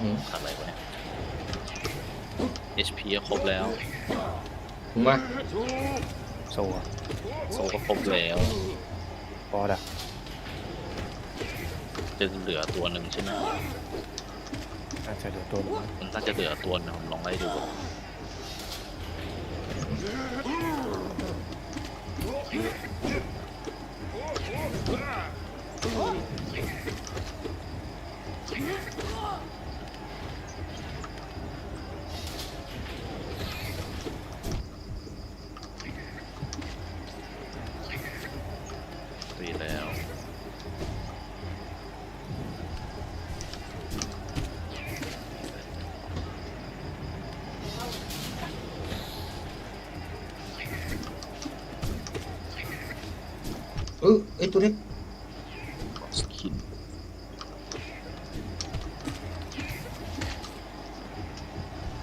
หืมขาดอะไรวะเนี่ย HP ก็ครบแล้วมึงมาโซอะโซก็ครบแล้ว บอสอะจะเหลือตัวหนึ่งใช่ไหมน่าจะเดี๋ยวตัวหนึงมั้งมันน่าจะเหลือตัวหนึงผมลองไล่ดูก่อน เออไอตัวเล็กสกิน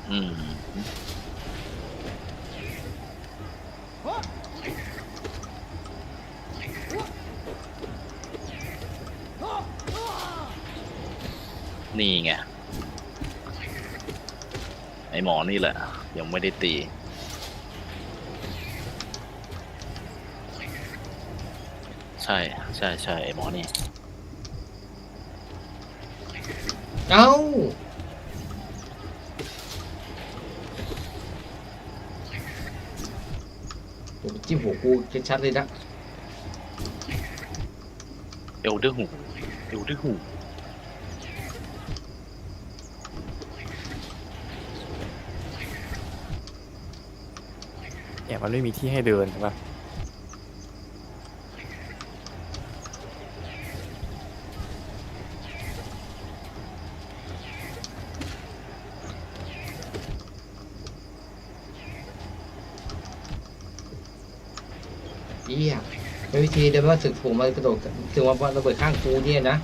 อืมนี่ไง ไอหมอนี่แหละ ยังไม่ได้ตี ใช่ใช่ใช่ไอหมอนี่เอ้าโอ้จิ้มหัวกูชัดๆเลยนะเอลเดอร์หูเอลเดอร์หูเนี่ยมันไม่มีที่ให้เดินใช่ปะ ยเป็นวิธีเดินว่าสึกผมมากระโดดถึงว่าระเบิดข้างกูเนี่ยนะ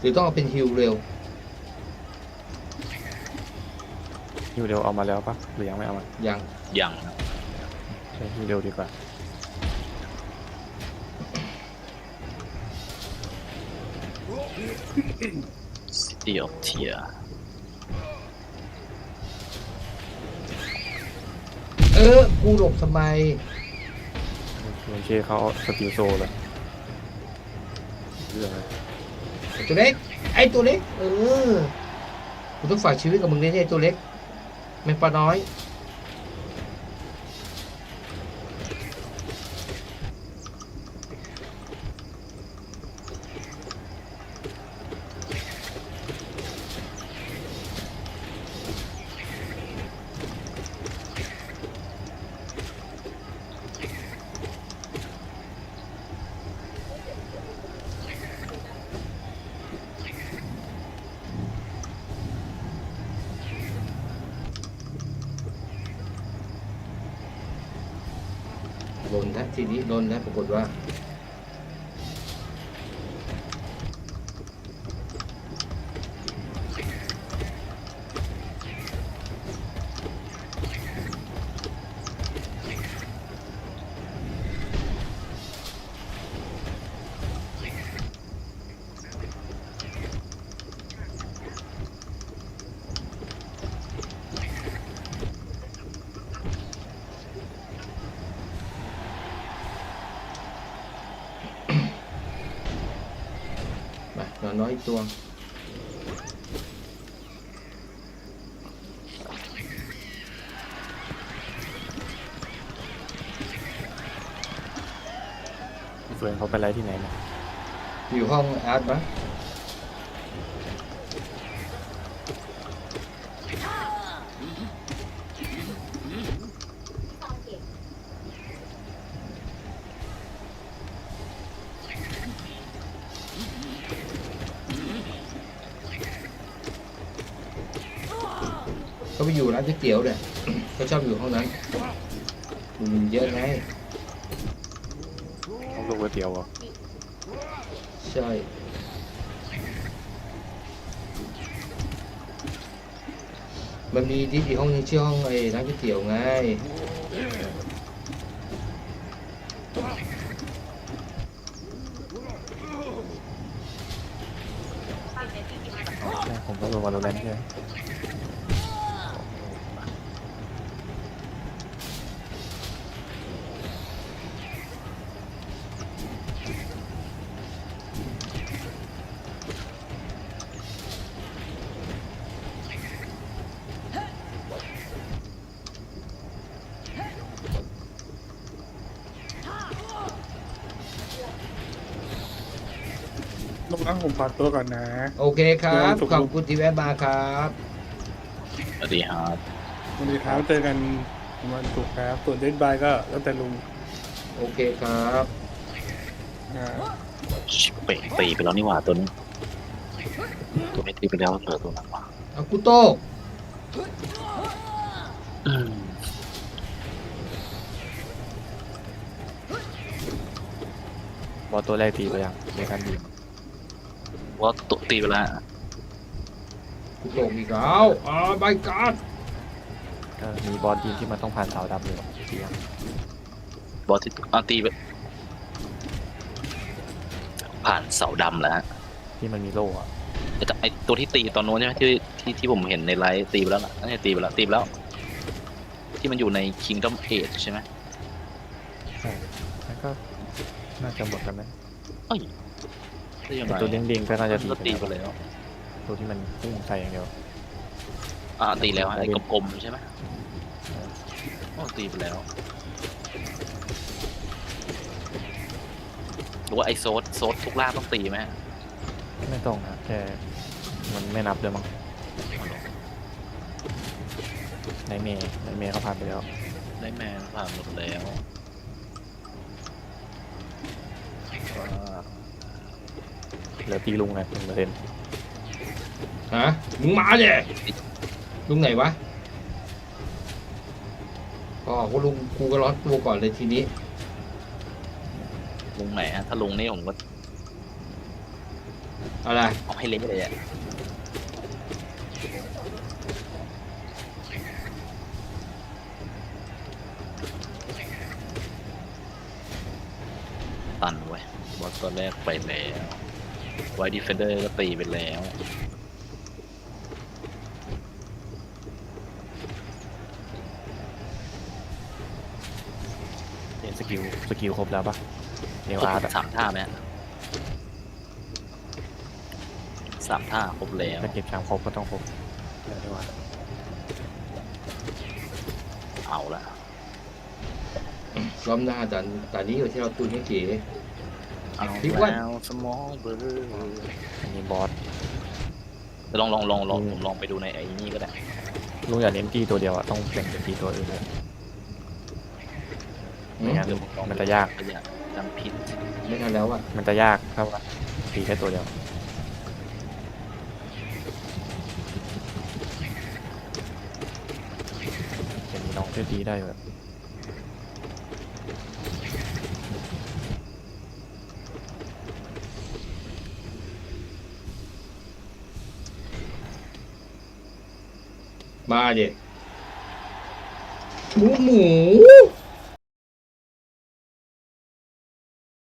หรือต้องเอาเป็นฮิลเร็วฮิวเร็วเอามาแล้วปะหรือยังไม่เอามายังยังใช้ฮิวเร็วดีกว่าซิตี้ออฟเทีย ออ กูหลบทำไมโอเคเขาเอาสติลโซเลยเรื่องเลยไอ้ตัวเล็ก ไอ้ตัวเล็ก เออ กูต้องฝากชีวิตกับมึงเนี่ยไอ้ตัวเล็กแม่งปลาน้อย นแล้วทีนี้โดนแล้วปรากฏว่า อนน้อยอีกตัวเฟื่อนเขาไปไล่ที่ไหนนะอยู่ห้องอาร์ตปะ ขาไปอยู่ร้านก๋วยเตี๋ยวเนี่ยเขาชอบอยู่ห้องนั้นอืมเยอะไงต้องลงก๋วยเตี๋ยวเหรอใช่มันมีที่อีห้องนึงชื่อห้องไอ้ร้านก๋วยเตี๋ยวไงผมก็ลงมาแล้วนั่นใช่ ไหมลูกน้องผมขอตัวก่อนนะ โอเคครับถูกขอบคุณที่แวะมาครับสวัสดีครับวันนี้ครับเจอกันวันศุกร์ครับส่วนเดนบายก็แล้วแต่ลุง โอเคครับอ่าชิบเป่งตีไปแล้วนี่หว่าตัวนี้ตัวนี้ตีไปแล้วเหลือตัวนั้นว่ะเอากุโต้อืมบอสตัวแรกตีไปยังในการดีม ว่าตัวตีไปแล้วกุโต้อีกแล้วอ๋อ my god ก็มีบอสดีมที่มันต้องผ่านเสาดำเลยตียังบอสที่อะตีไปผ่านเสาดำแล้วฮะที่มันมีโล่อะไอ้ตไอตัวที่ตีตอนโน้นใช่ไหมที่ที่ที่ผมเห็นในไลฟ์ตีไปแล้วล่ะนั่นไงตีไปแล้วตีไปแล้ว ที่มันอยู่ใน Kingdom Age ใช่ไหมใช่แล้วก็น่าจะหมดกันไหม ได้ยังไงไอ้ตัวเด้งๆก็น่าจะตีก็ไปตีไปแล้วแล้วตัวที่มันพุ่งใส่อย่างเดียวอ่าตีแล้วฮะไอ้กลมๆใช่ไหมอ๋อตีไปแล้วหรือว่าไอโซดโซดทุกล่างต้องตีไหมฮะไม่ต้องนะแค่มันไม่นับเลยมั้งในเมย์ในเมย์เขาผ่านไปแล้วได้แมนผ่านหมดแล้วว้าว เหลือตีลุงไงหนึ่งเปอร์เซ็นต์ฮะมึงมาเนี่ยลุงไหนวะก็กูลุงกูก็ร้อนตัวก่อนเลยทีนี้ ลุงไหนฮะถ้าลุงนี่ผมก็อะไรเอาให้เละเลยอะตันไว้ยบอสตัวแรกไปแล้ว ไวดีเฟนเดอร์ก็ตีไปแล้วเห็นสกิลสกิลครบแล้วปะเนวครบอาร์ตอะสามท่าไหมฮะสามท่าครบแล้วถ้าเก็บชามครบก็ต้องครบเดี๋ยวดีกว่าเอาละ รอบหน้าแต่แต่นี้อยู่ที่เราตุนให้เก๋ เอาพี่อ้วน แล้วสมองเบอร์อันนี้บอสลองลองลองลองอืมผมลองไปดูในไอ้นี่ก็ได้ลุงอย่าเน้นตีตัวเดียวอะต้องแบ่งเป็นตีตัวอื่นเลยอืไม่มงั้นเดี๋ยวผมลองมันจะยากขยะจำผิดไม่ทันแล้วอะมันจะยากเท่ากับตีแค่ตัวเดียวเห็นน้องที่ตีได้แบบ มาดิหมูหมู